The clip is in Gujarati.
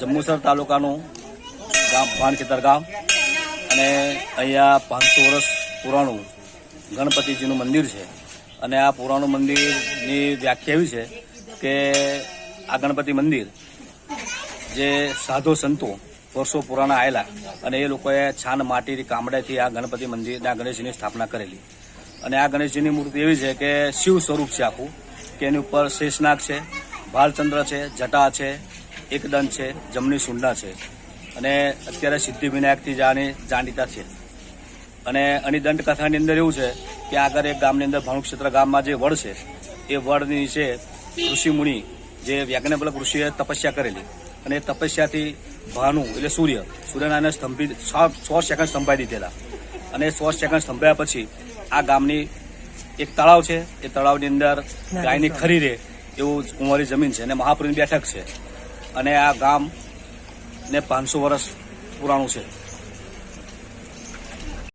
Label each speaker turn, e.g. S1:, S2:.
S1: જંબુસર તાલુકાનું ગામ ભાણખેતર ગામ. અને અહીંયા પાંચસો વર્ષ પુરાણું ગણપતિજીનું મંદિર છે. અને આ પુરાણું મંદિરની વ્યાખ્યા એવી છે કે આ ગણપતિ મંદિર જે સાધુ સંતો વર્ષો પુરાણા આવેલા અને એ લોકોએ છાન માટી કામડાથી આ ગણપતિ મંદિરના ગણેશજીની સ્થાપના કરેલી. અને આ ગણેશજીની મૂર્તિ એવી છે કે શિવ સ્વરૂપ છે આખું, કે એની ઉપર શેષનાગ છે, ભાલચંદ્ર છે, જટા છે એકદંત છે, જમણી સુંડા છે. અને અત્યારે સિદ્ધિવિનાયકથી જાણી જાણીતા છે. અને આની દંડકથાની અંદર એવું છે કે આગળ એક ગામની અંદર ભાણુક્ષેત્ર ગામમાં જે વડ છે, એ વડની નીચે ઋષિમુનિ જે વ્યાજ્ઞાપલક ઋષિએ તપસ્યા કરેલી. અને તપસ્યાથી ભાનુ એટલે સૂર્ય, સૂર્યનારાયણને સ્તંભી સો સેકન્ડ સ્તંભાઈ દીધેલા. અને સો સેકન્ડ સ્તંભાયા પછી આ ગામની એક તળાવ છે, એ તળાવની અંદર ગાયની ખરી રહે એવું કુંવારી જમીન છે અને મહાપુરની બેઠક છે. અને આ ગામ ને પાંચસો વર્ષ પુરાણું છે.